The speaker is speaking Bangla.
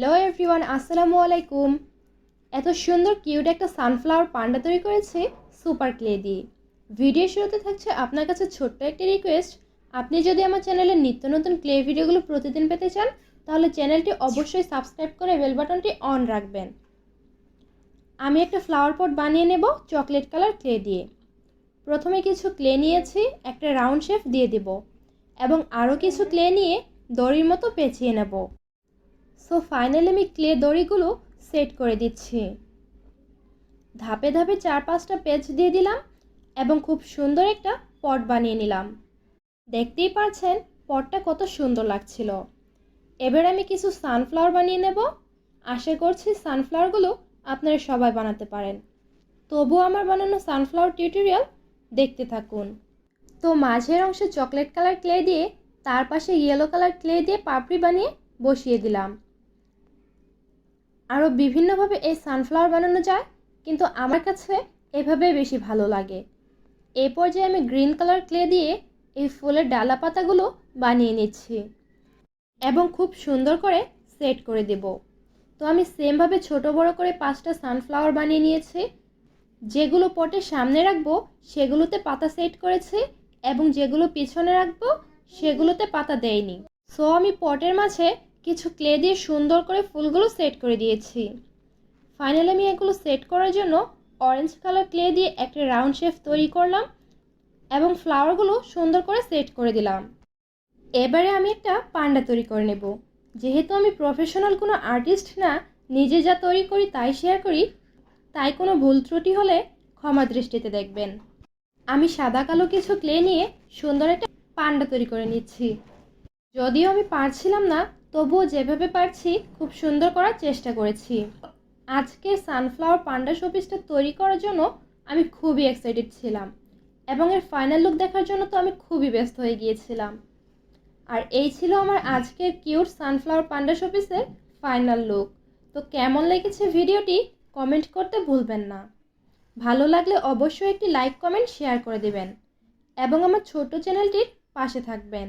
হ্যালো এভরিওয়ান আসসালামু আলাইকুম এত সুন্দর কিউট একটা সানফ্লাওয়ার পান্ডা তৈরি করেছি সুপার ক্লে দিয়ে ভিডিও শুরুতে থাকছে আপনার কাছে ছোট্ট একটি রিকোয়েস্ট আপনি যদি আমার চ্যানেলে নিত্য নতুন ক্লে ভিডিওগুলো প্রতিদিন পেতে চান, তাহলে চ্যানেলটি অবশ্যই সাবস্ক্রাইব করে বেল বাটনটি অন রাখবেন। আমি একটা ফ্লাওয়ার পট বানিয়ে নেব চকলেট কালার ক্লে দিয়ে। প্রথমে কিছু ক্লে নিয়েছি, একটা রাউন্ড শেপ দিয়ে দেব। এবং আরও কিছু ক্লে নিয়ে দড়ির মতো পেঁচিয়ে নেব। সো ফাইনালি আমি ক্লে দড়িগুলো সেট করে দিচ্ছি। ধাপে ধাপে চার পাঁচটা পেজ দিয়ে দিলাম এবং খুব সুন্দর একটা পট বানিয়ে নিলাম। দেখতেই পাচ্ছেন পটটা কত সুন্দর লাগছিল। এবার আমি কিছু সানফ্লাওয়ার বানিয়ে নেব। আশা করছি সানফ্লাওয়ারগুলো আপনারা সবাই বানাতে পারেন। তবু আমার বানানো সানফ্লাওয়ার টিউটোরিয়াল দেখতে থাকুন। তো মাঝের অংশে চকলেট কালার ক্লে দিয়ে, তার পাশে ইয়েলো কালার ক্লে দিয়ে পাপড়ি বানিয়ে বসিয়ে দিলাম। আরও বিভিন্নভাবে এই সানফ্লাওয়ার বানানো যায়, কিন্তু আমার কাছে এভাবে বেশি ভালো লাগে। এই পর্যায়ে আমি গ্রিন কালার ক্লে দিয়ে এই ফুলের ডালা পাতাগুলো বানিয়ে নিচ্ছি এবং খুব সুন্দর করে সেট করে দেব। তো আমি সেমভাবে ছোট বড় করে পাঁচটা সানফ্লাওয়ার বানিয়ে নিয়েছি, যেগুলো পটে সামনে রাখব সেগুলোতে পাতা সেট করেছি এবং যেগুলো পিছনে রাখব সেগুলোতে পাতা দেয়নি সো আমি পটের মাঝে কিছু ক্লে দিয়ে সুন্দর করে ফুলগুলো সেট করে দিয়েছি। ফাইনালি আমি এগুলো সেট করার জন্য অরেঞ্জ কালার ক্লে দিয়ে একটা রাউন্ড শেপ তৈরি করলাম এবং ফ্লাওয়ারগুলো সুন্দর করে সেট করে দিলাম। এবারে আমি একটা পান্ডা তৈরি করে নেব। যেহেতু আমি প্রফেশনাল কোনো আর্টিস্ট না, নিজে যা তৈরি করি তাই শেয়ার করি, তাই কোনো ভুল ত্রুটি হলে ক্ষমা দৃষ্টিতে দেখবেন। আমি সাদা কালো কিছু ক্লে নিয়ে সুন্দর একটা পান্ডা তৈরি করে নিচ্ছি। যদিও আমি পারছিলাম না তবুও যেভাবে পারছি, খুব সুন্দর করার চেষ্টা করেছি। আজকে সানফ্লাওয়ার পান্ডা শোপিসটা তৈরি করার জন্য আমি খুবই এক্সাইটেড ছিলাম। এবং এর ফাইনাল লুক দেখার জন্য তো আমি খুবই ব্যস্ত হয়ে গিয়েছিলাম। আর এই ছিল আমার আজকের কিউট সানফ্লাওয়ার পান্ডা শোপিসের ফাইনাল লুক তো কেমন লেগেছে ভিডিওটি কমেন্ট করতে ভুলবেন না। ভালো লাগলে অবশ্যই একটি লাইক কমেন্ট শেয়ার করে দেবেন। এবং আমার ছোট্ট চ্যানেলটির পাশে থাকবেন।